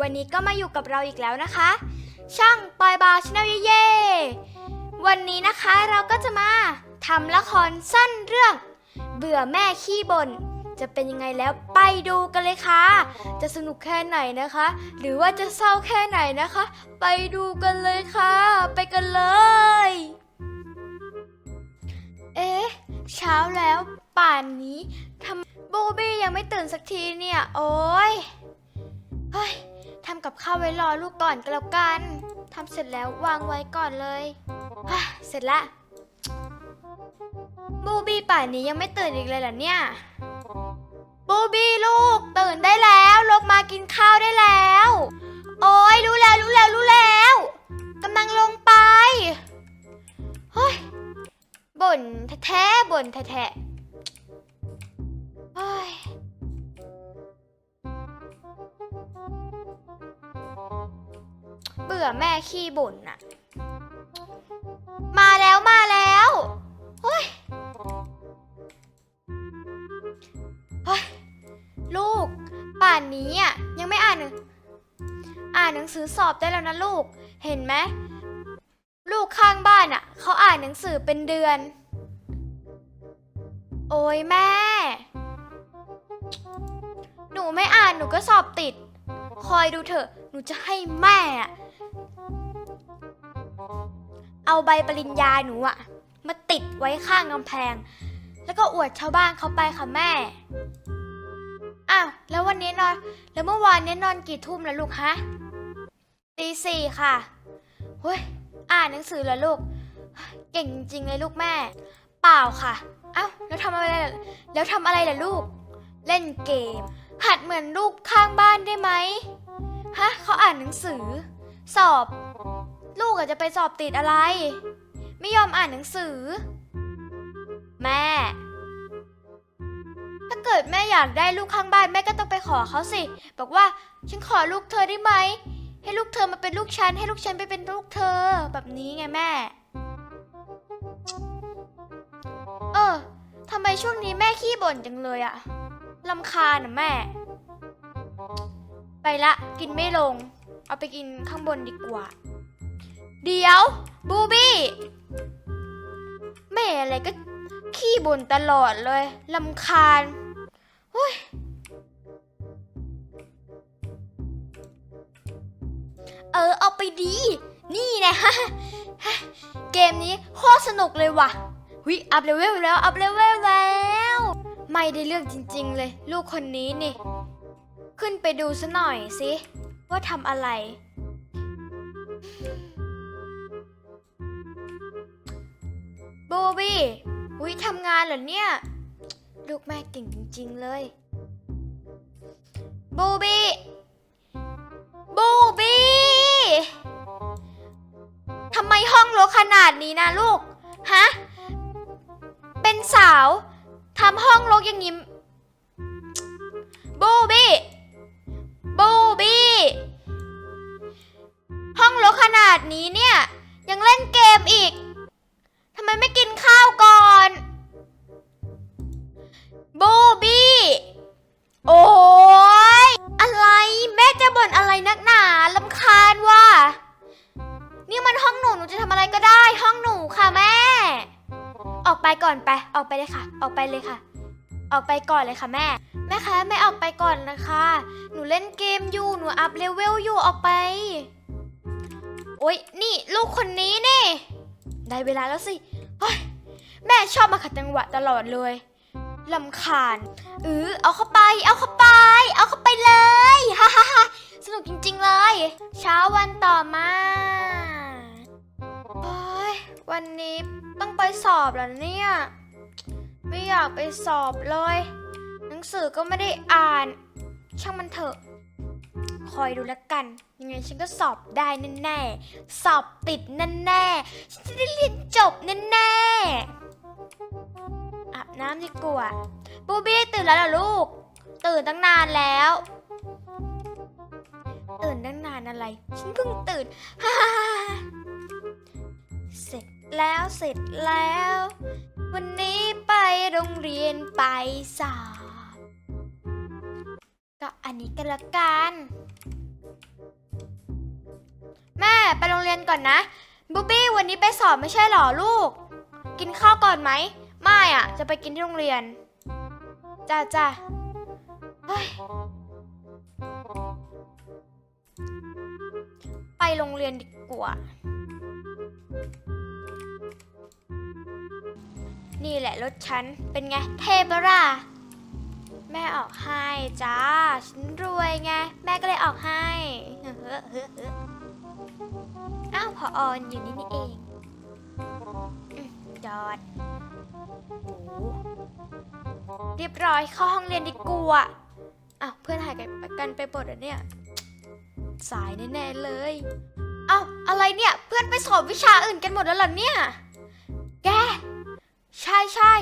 วันนี้ก็มาอยู่กับเราอีกแล้วนะคะ ช่างปอยบาชแนลเย่ๆวันนี้นะคะเราก็จะมาทำละครสั้นเรื่อง เบื่อแม่ขี้บน่นจะเป็นยังไงแล้วไปดูกันเลยค่ะ จะสนุกแค่ไหนนะคะ หรือว่าจะเศร้าแค่ไหนนะคะ ไปดูกันเลยค่ะ ไปกันเลย เอ๊ะ เช้าแล้วป่านนี้ทำบูบี้ยังไม่ตื่นสักทีเนี่ย โอ้ย เฮ้ยทำกับข้าวไว้รอลูกก่อนก็แล้วกันทำเสร็จแล้ววางไว้ก่อนเลยเฮ้ยเสร็จละบูบี้ป่านนี้ยังไม่ตื่นอีกเลยเหรอเนี่ย บูบี้ลูกตื่นได้แล้วลงมากินข้าวได้แล้ว โอ้ยรู้แล้วรู้แล้วรู้แล้วกำลังลงไปเฮ้ยบ่นแท้ๆบ่นแท้ๆเฮ้ย เบื่อแม่ขี้บ่นน่ะ มาแล้วมาแล้วเฮ้ยเฮ้ย ลูก ป่านนี้อะยังไม่อ่านหนังอ่านหนังสือสอบได้แล้วนะลูก เห็นไหมลูกข้างบ้านอะเขาอ่านหนังสือเป็นเดือน โอ้ยแม่ หนูไม่อ่านหนูก็สอบติด คอยดูเถอะ หนูจะให้แม่อะ เอาใบปริญญาหนูอะมาติดไว้ข้างกำแพง แล้วก็อวดชาวบ้านเขาไปค่ะแม่ อ้าว แล้ววันนี้นอน แล้วเมื่อวานนี้นอนกี่ทุ่มแล้วลูกฮะตีสี่ค่ะเฮ้ยอ่านหนังสือเหรอลูก เก่งจริงเลยลูกแม่ เปล่าค่ะ เอ้าแล้วทำอะไร แล้วทำอะไรล่ะลูก เล่นเกม หัดเหมือนลูกข้างบ้านได้ไหมฮะเขาอ่านหนังสือ สอบ ลูกอาจจะไปสอบติดอะไร ไม่ยอมอ่านหนังสือ แม่ ถ้าเกิดแม่อยากได้ลูกข้างบ้านแม่ก็ต้องไปขอเขาสิ บอกว่าฉันขอลูกเธอได้ไหม ให้ลูกเธอมาเป็นลูกฉัน ให้ลูกฉันไปเป็นลูกเธอ แบบนี้ไงแม่ เออทำไมช่วงนี้แม่ขี้บ่นจังเลยอะลำคาญอะแม่ ไปละ กินไม่ลง เอาไปกินข้างบนดีกว่า เดี๋ยว บูบี้แม่อะไรก็ขี้บ่นตลอดเลยลำคาญเฮ้ยเออ เอาไปดี นี่นะฮะเกมนี้โคตรสนุกเลยว่ะหุยอัพเลเวลแล้ว อัพเลเวลแล้ว ไม่ได้เรื่องจริง ๆ เลย ลูกคนนี้นี่ ขึ้นไปดูซะหน่อยสิ ว่าทำอะไร บบี้หุยทำงานเหรอเนี่ย ลูกแม่เก่งจริง ๆ เลยโบบี้ บูบี้ทำไมห้องรกขนาดนี้นะลูก ฮะ เป็นสาวทำห้องรกอย่างนี้ บูบี้ บูบี้ ห้องรกขนาดนี้เนี่ย เลยค่ะแม่ แม่คะไม่ออกไปก่อนนะคะ หนูเล่นเกมอยู่หนูอัพเลเวลอยู่ออกไป โอ๊ยนี่ลูกคนนี้นี่ได้เวลาแล้วสิเฮ้ยแม่ชอบมาขัดจังหวะตลอดเลยลำคาญเออเอาเข้าไป เอาเข้าไป เอาเข้าไปเลยฮ่าฮ่าฮ่าสนุกจริง ๆเลย เช้าวันต่อมาโอ้ยวันนี้ต้องไปสอบแล้วเนี่ย ไม่อยากไปสอบเลย นังสือก็ไม่ได้อ่าน ช่างมันเถอะ คอยดูแล้วกัน ยังไงฉันก็สอบได้แน่ๆ สอบติดแน่ๆ ฉันจะได้เรียนจบแน่ๆ อาบน้ำดีกว่า บูบี้ตื่นแล้วเหรอลูก ตื่นตั้งนานแล้ว ตื่นตั้งนานอะไร ฉันเพิ่งตื่น ฮ่าเสร็จแล้วเสร็จแล้ว วันนี้ไปโรงเรียนไปสอบ ก็อันนี้กันละกัน แม่ไปโรงเรียนก่อนนะ บูบี้วันนี้ไปสอบไม่ใช่หรอลูก กินข้าวก่อนไหม ไม่อะ จะไปกินที่โรงเรียน จ้าจ้าเฮ้ย ไปโรงเรียนดีกว่า นี่แหละรถฉัน เป็นไง เทปะล่ะ แม่ออกให้จ้า ฉันรวยไง แม่ก็เลยออกให้เฮ้อ้าวพอออนอยู่นี่นี่เองอืมจอดโอ้โหเรียบร้อยเข้าห้องเรียนดีกว่าอ้าวเพื่อนหายกันไปหมดอะเนี่ย สายแน่ๆเลยอ้าวอะไรเนี่ย เพื่อนไปสอบวิชาอื่นกันหมดแล้วเหรอเนี่ย แก ใช่ใช่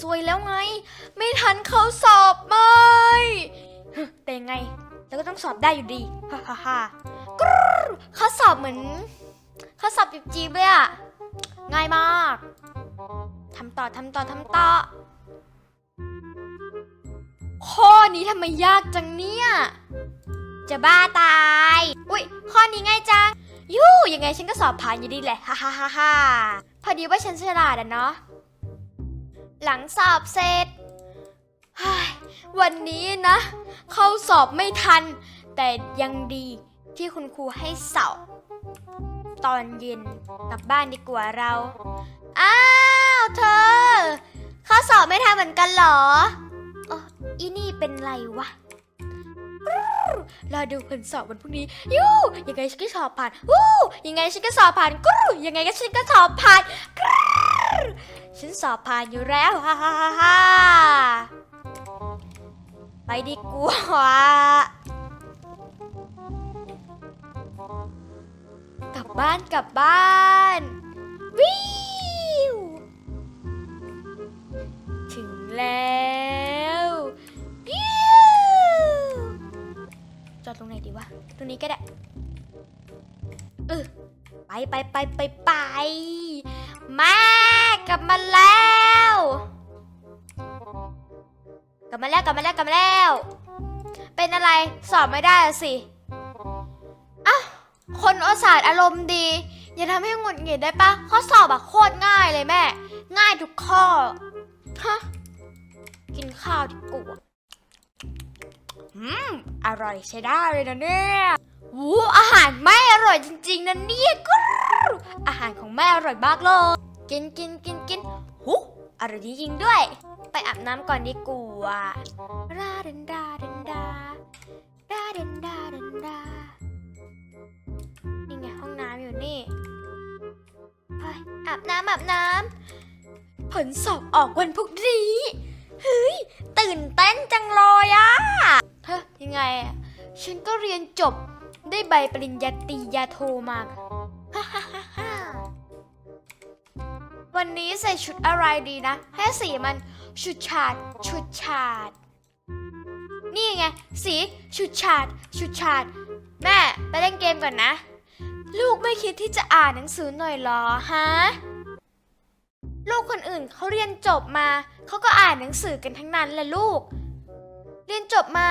สวยแล้วไง ไม่ทันเขาสอบไม่แต่ไงแล้วก็ต้องสอบได้อยู่ดีฮ่าฮ่าฮ่าเขาสอบเหมือนเขาสอบจีบจีบเลยอะง่ายมากทำต่อทำต่อทำต่อข้อนี้ทำไมยากจังเนี่ย จะบ้าตาย อุ้ยข้อนี้ง่ายจัง ยูยังไงฉันก็สอบผ่านอยู่ดีแหละ ฮ่าฮ่าฮ่าฮ่าพอดีว่าฉันฉลาดอะเนาะ หลังสอบเสร็จวันนี้นะ เข้าสอบไม่ทัน แต่ยังดีที่คุณครูให้สอบตอนเย็นกลับบ้านดีกว่าเรา อ้าวเธอ เข้าสอบไม่ทันเหมือนกันเหรออออีนี่เป็นไรวะรอดูผลสอบวันพรุ่งนี้ ยูยังไงฉันก็สอบผ่านวู้ยังไงฉันก็สอบผ่านกรูยังไงก็ฉันก็สอบผ่านกรู ฉันสอบผ่านอยู่แล้วฮ่าฮ่าฮ่าฮ่าไปดีกว่า กลับบ้านกลับบ้านวิวถึงแล้ววิวจอดตรงไหนดีวะ ตรงนี้ก็ได้เออไปไปไปไปไป มากลับมาแล้ว กลับมาแล้วกลับมาแล้วกลับมาแล้ว เป็นอะไรสอบไม่ได้อะสิอ้าวคนโอศาสตร์อารมณ์ดี อย่าทำให้หงุดหงิดได้ปะข้อสอบอะโคตรง่ายเลยแม่ ง่ายทุกข้อฮะกินข้าวดีกว่าอืมอร่อยใช้ได้เลยนะเนี่ยวูอาหารแม่อร่อยจริงๆนะเนี่ยกรู๊ด อาหารของแม่อร่อยมากเลย กินกินกินกินหูอร่อยจริงด้วย ไปอาบน้ำก่อนดีกว่าราเดนดาเดนดาดาเดนดาเดนดานี่ไงห้องน้ำอยู่นี่ไปอาบน้ำอาบน้ำผลสอบออกวันพรุ่งนี้เฮ้ยตื่นเต้นจังเลยอะเฮ้ยยังไงอะฉันก็เรียนจบได้ใบปริญญาตรียาโทมาฮ่าฮ่าฮ่าฮ่า วันนี้ใส่ชุดอะไรดีนะ ให้สีมันชุดฉาด ชุดฉาด นี่ไง สีชุดฉาด ชุดฉาด แม่ ไปเล่นเกมก่อนนะ ลูกไม่คิดที่จะอ่านหนังสือหน่อยหรอฮะ ลูกคนอื่นเขาเรียนจบมา เขาก็อ่านหนังสือกันทั้งนั้นแหละลูก เรียนจบมา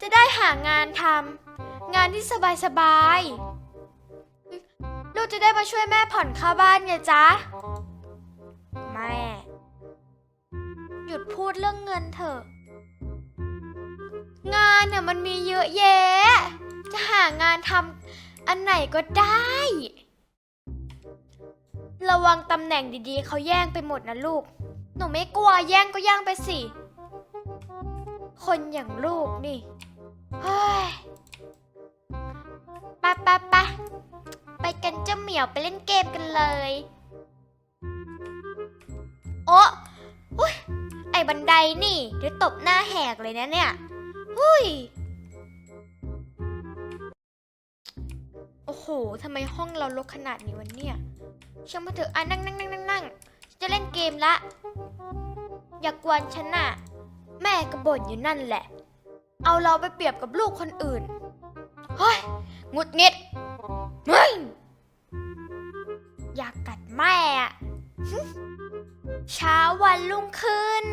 จะได้หางานทำงานที่สบายๆ ลูกจะได้มาช่วยแม่ผ่อนค่าบ้านไงจ๊ะ แม่ หยุดพูดเรื่องเงินเถอะ งานน่ะมันมีเยอะแยะ จะหางานทำอันไหนก็ได้ ระวังตำแหน่งดีๆ เขาแย่งไปหมดนะลูก หนูไม่กลัวแย่งก็แย่งไปสิ คนอย่างลูกนี่ เฮ้ย ปะปะปะไปกันเจ้าเหมียวไปเล่นเกมกันเลย โอ้อุ้ยไอ้บันไดนี่ เดี๋ยวตบหน้าแหกเลยนะเนี่ยหุ้ย โอ้โหทำไมห้องเรารกขนาดนี้วะเนี่ยช่างมาเถอะอะนั่งนั่งนั่งนั่งนั่งจะเล่นเกมละ อย่ากกวนฉันน่ะ แม่ก็บ่นอยู่นั่นแหละ เอาเราไปเปรียบกับลูกคนอื่น เฮ้ย หงุดหงิดเฮ้ยอยากกัดแม่อะหึเช้าวันรุ่งขึ้น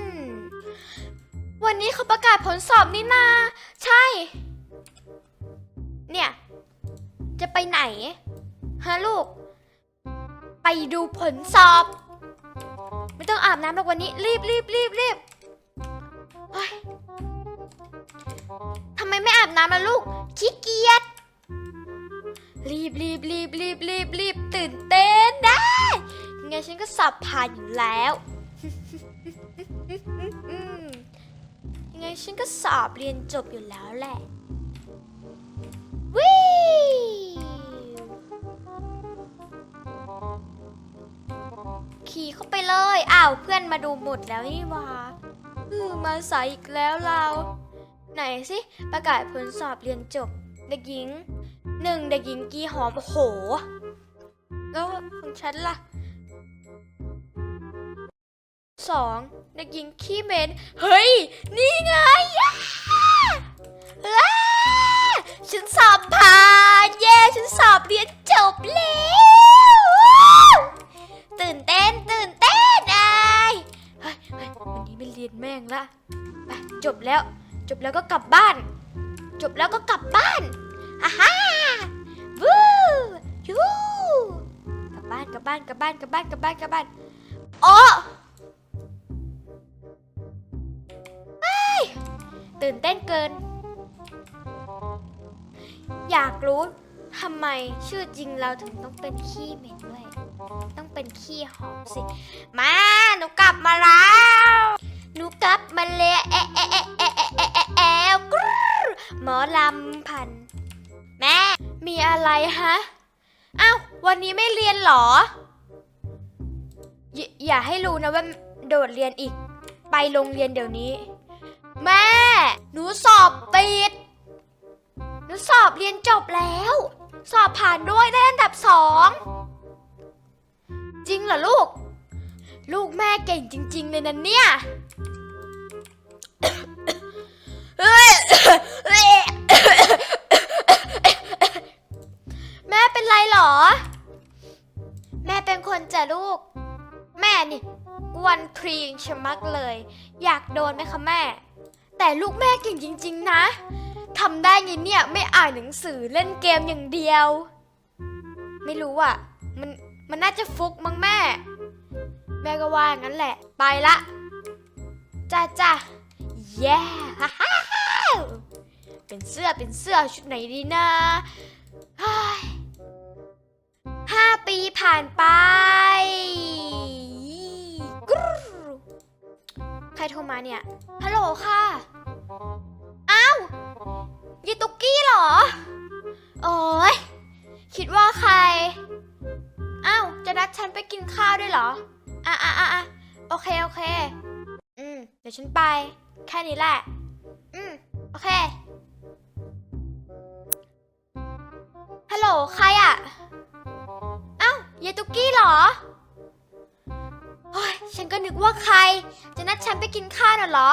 วันนี้เขาประกาศผลสอบนี่นา ใช่ เนี่ย จะไปไหน ฮะลูก ไปดูผลสอบ ไม่ต้องอาบน้ำหรอกวันนี้ รีบรีบรีบรีบเฮ้ยทำไมไม่อาบน้ำล่ะลูก ขี้เกียจ รีบรีบรีบรีบรีบรีบตื่นเต้นได้ยังไงฉันก็สอบผ่านอยู่แล้วยังไงฉันก็สอบเรียนจบอยู่แล้วแหละวิขี่เข้าไปเลยอ้าวเพื่อนมาดูหมดแล้วนี่ว่าเออมาสายอีกแล้วเรา ไหนสิประกาศผลสอบเรียนจบเด็กหญิง หนึ่งเด็กหญิงกีหอมโอ้โห แล้วของฉันล่ะสองเด็กหญิงขี้เหม็นเฮ้ย นี่ไงฉันสอบผ่านเย้ฉันสอบเรียนจบแล้วตื่นเต้นตื่นเต้นไอ้ายเฮ้ยเฮ้ยวันนี้ไม่เรียนแม่งละไปจบแล้ว จบแล้วก็กลับบ้าน จบแล้วก็กลับบ้าน ฮ่าฮ่าวู้ยูกลับบ้านกลับบ้านกลับบ้านกลับบ้านกลับบ้านกลับบ้านอ๋อเฮ้ยตื่นเต้นเกิน อยากรู้ทำไมชื่อจริงเราถึงต้องเป็นขี้เหม็นด้วย ต้องเป็นขี้หอมสิ มาหนูกลับมาแล้วหนูกลับมาแล้วแอะแอะแอะแอะแอะแอะแอะแอะกรู๊ดหมอลำพันธุ์แแม่ มีอะไรฮะ อ้าว วันนี้ไม่เรียนเหรออยอย่าให้รู้นะว่าโดดเรียนอีก ไปโรงเรียนเดี๋ยวนี้ แม่ หนูสอบติด หนูสอบเรียนจบแล้ว สอบผ่านด้วยได้อันดับสอง จริงเหรอลูก ลูกแม่เก่งจริง ๆ เลยนะเนี่ยเป็น ไรหรอ แม่เป็นคนจะลูก แม่นี่กวนพรีงชะมักเลย อยากโดนไหมคะแม่ แต่ลูกแม่เก่งจริง ๆ นะทำได้ไงเนี่ยไม่อ่านหนังสือเล่นเกมอย่างเดียว ไม่รู้อะ มันมันน่าจะฟุกมั้งแม่ แม่ก็ว่างั้นแหละ ไปละจ้าจ้าแย่ฮ่าเป็นเสื้อเป็นเสื้อชุดไหนดีนะเฮ้ย ห้าปีผ่านไปกรู๊ดใครโทรมาเนี่ย ฮัลโหลค่ะ อ้าวยีตุกกี้เหรอ โอ้ยคิดว่าใคร อ้าว จะนัดฉันไปกินข้าวด้วยเหรออะอะอะอะโอเค โอเค อืม เดี๋ยวฉันไป แค่นี้แหละ อืม โอเค ฮัลโหล ใครอะอ้าวเยายตุกกี้เหรอเฮ้ยฉันก็นึกว่าใคร จะนัดฉันไปกินข้าวน่ะเหรอ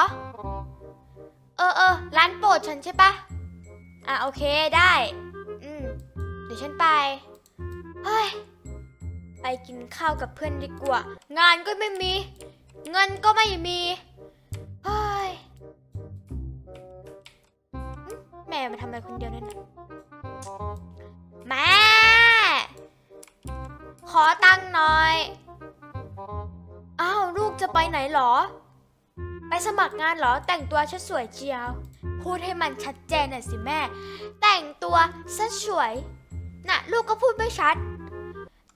เออเออร้านโปรดฉันใช่ปะอะโอเคได้ อืม เดี๋ยวฉันไป เฮ้ย ไปกินข้าวกับเพื่อนดีกว่า งานก็ไม่มี เงินก็ไม่มี เฮ้ยแม่มาทำอะไรคนเดียวนั่นน่ะแม่ อตังค์หน่อย อ้าวลูกจะไปไหนเหรอ ไปสมัครงานเหรอแต่งตัวชดสวยเจียว พูดให้มันชัดเจนหน่อยสิแม่ แต่งตัวซะสวย น่ะลูกก็พูดไม่ชัด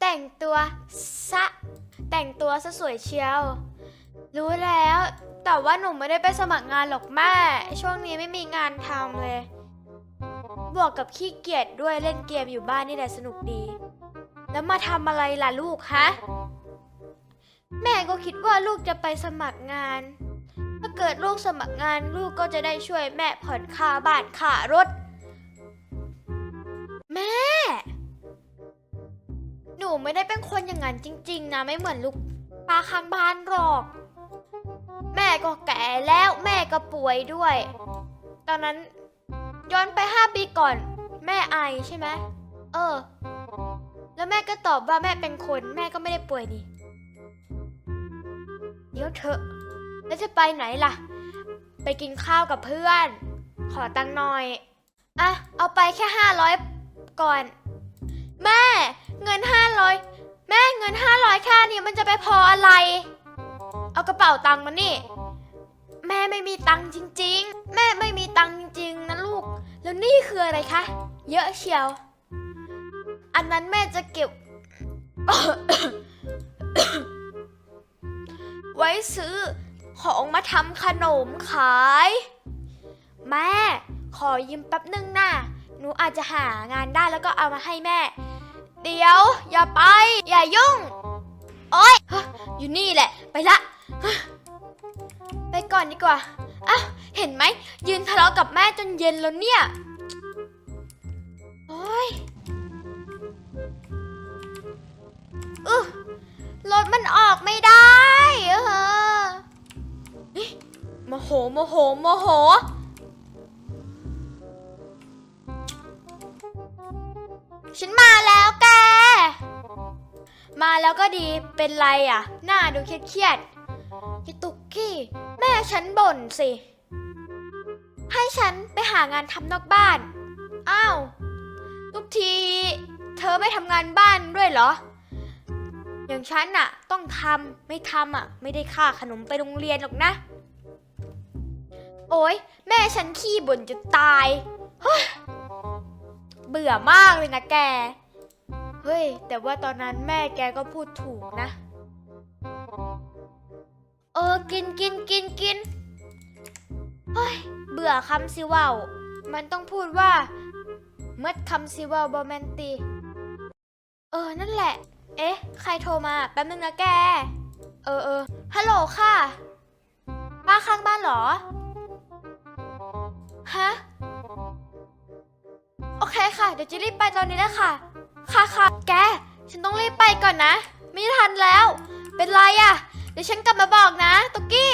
แต่งตัวซะแต่งตัวซะสวยเชียว รู้แล้ว แต่ว่าหนูไม่ได้ไปสมัครงานหรอกแม่ ช่วงนี้ไม่มีงานทำเลย บวกกับขี้เกียจด้วยเล่นเกมอยู่บ้านนี่แหละสนุกดี แล้วมาทำอะไรล่ะลูกฮะแม่ก็คิดว่าลูกจะไปสมัครงาน ถ้าเกิดลูกสมัครงานลูกก็จะได้ช่วยแม่ผ่อนค่าบ้านค่ารถ แม่ หนูไม่ได้เป็นคนอย่างนั้นจริง ๆ นะไม่เหมือนลูกป้าข้างบ้านหรอก แม่ก็แก่แล้วแม่ก็ป่วยด้วย ตอนนั้นย้อนไปห้าปีก่อน แม่ไอใช่ไหมเออ แล้วแม่ก็ตอบว่าแม่เป็นคนแม่ก็ไม่ได้ป่วยนี่ เดี๋ยวเถอะแล้วจะไปไหนล่ะ ไปกินข้าวกับเพื่อน ขอตังค์หน่อยอะเอาไปแค่ห้าร้อยก่อน แม่เงินห้าร้อยแม่เงินห้าร้อยแค่นี้มันจะไปพออะไร เอากระเป๋าตังค์มานี่ แม่ไม่มีตังค์จริง ๆ แม่ไม่มีตังค์จริงๆนะลูก แล้วนี่คืออะไรคะ เยอะเชียว อันนั้นแม่จะเก็บ ไว้ซื้อของมาทำขนมขาย แม่ ขอยืมแป๊บนึงนะหนูอาจจะหางานได้แล้วก็เอามาให้แม่ เดี๋ยว อย่าไป อย่ายุ่ง โอ๊ยอยู่นี่แหละ ไปละฮะไปก่อนดีกว่าอ้าวเห็นไหม ยืนทะเลาะกับแม่จนเย็นแล้วเนี่ย โอ๊ย รถมันออกไม่ได้เออเฮ้ยโมโหโมโหโมโห ฉันมาแล้วแก มาแล้วก็ดีเป็นไรอะ หน้าดูเครียดๆยายตุกกี้ แม่ฉันบ่นสิ ให้ฉันไปหางานทำนอกบ้าน อ้าว ทุกที เธอไม่ทำงานบ้านด้วยเหรอ อย่างฉันน่ะ ต้องทำไม่ทำอะ ไม่ได้ค่าขนมไปโรงเรียนหรอกนะ โอ๊ยแม่ฉันขี้บ่นจะตายเฮ้ยเบื่อมากเลยนะแก เฮ้ย แต่ว่าตอนนั้นแม่แกก็พูดถูกนะ เออ กินกินกินกินเฮ้ย เบื่อคำซิว่าวมันต้องพูดว่าเมื่อคำซิว่าวบอแมนตี เออ นั่นแหละ เอ๊ะ ใครโทรมา แป๊บนึงนะแก เออเออฮัลโหลค่ะ ป้าข้างบ้านเหรอ ฮะ โอเคค่ะ เดี๋ยวจะรีบไปตอนนี้แล้วค่ะ ค่ะค่ะแก ฉันต้องรีบไปก่อนนะ ไม่ทันแล้ว เป็นไรอะ่ะเดี๋ยวฉันกลับมาบอกนะ ตุกกี้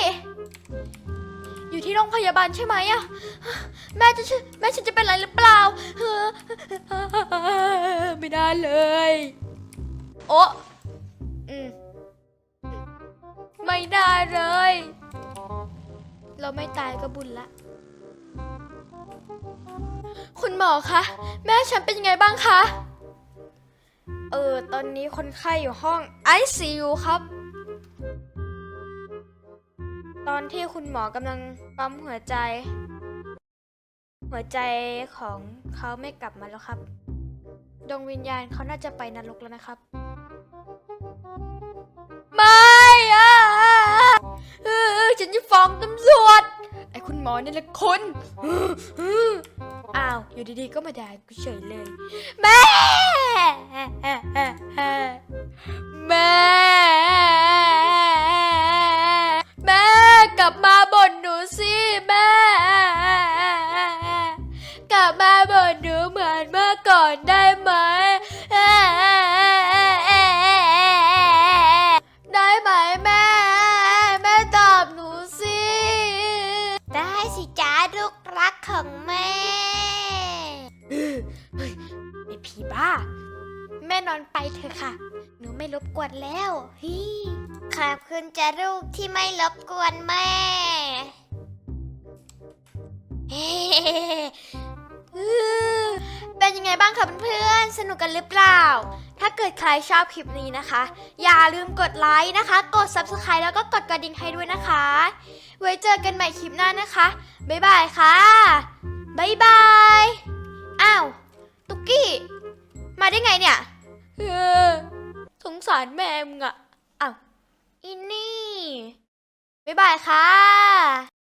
อยู่ที่โรงพยาบาลใช่ไหมอะแม่จะแม่ฉันจะเป็นอะไรหรือเปล่า ไม่ได้เลย โอ้อืมไม่ได้เลย เราไม่ตายก็บุญละ คุณหมอคะ แม่ฉันเป็นยังไงบ้างคะ เออ ตอนนี้คนไข้อยู่ห้อง ICU ครับ ตอนที่คุณหมอกำลังปั๊มหัวใจ หัวใจของเขาไม่กลับมาแล้วครับ ดวงวิญญาณเขาน่าจะไปนรกแล้วนะครับ ไม่อะเออฉันจะฟ้องตำรวจ ไอ้คุณหมอนี่แหละคนอ้าว อยู่ดีๆ ก็มาด่ากูเฉยเลย แม่ แม่ กวนแล้วฮิขอบคุณจ้าลูกที่ไม่รบกวนแม่เฮ้เป็นยังไงบ้างคะเพื่อนๆ สนุกกันหรือเปล่า ถ้าเกิดใครชอบคลิปนี้นะคะ อย่าลืมกดไลค์นะคะ กด subscribe แล้วก็กดกระดิ่งให้ด้วยนะคะ ไว้เจอกันใหม่คลิปหน้านะคะ บ๊ายบายค่ะ บ๊ายบาย อ้าว ตุกกี้ มาได้ไงเนี่ยเออ สงสารแม่มึงอะอ้าวอินนี่ บ๊ายบายค่ะ